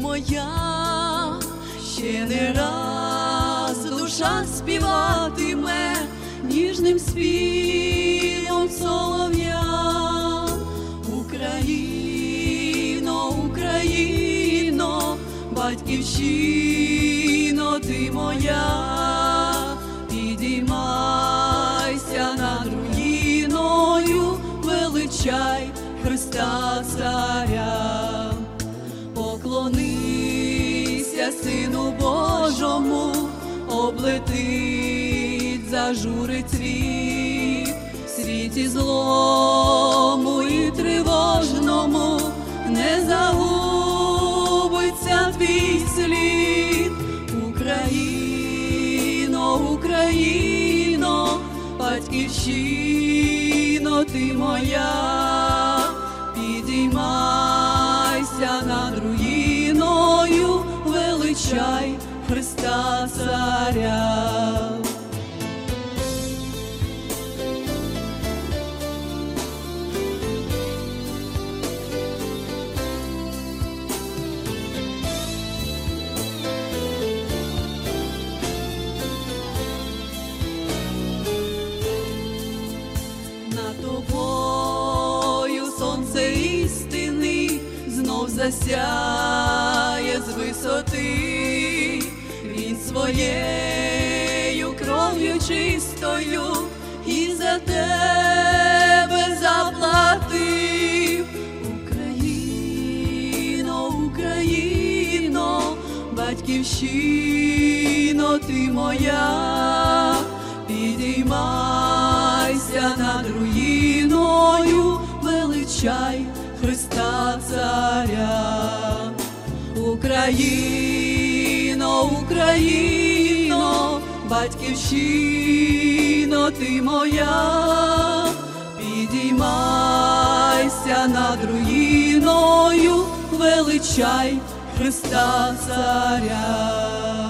моя, ще не раз душа співатиме ніжним співом солов'я. Україно, Україно, батьківщино, ти моя, підіймайся над руїною, величай Христа Царя, Сину Божому, облетить, зажурить світ, в світі злому і тривожному, не загубиться твій слід, Україно, Україно, батьківщино, ти моя, підіймайся величай Христа Царя. тобою сонце істини знов засяє з висоти, він своєю кров'ю чистою і за тебе заплатив. Україно, Україно, батьківщино, ти моя, підіймайся над руїною, величай Христа Царя. Україно, Україно, батьківщино, ти моя, підіймайся над руїною, величай Христа Царя.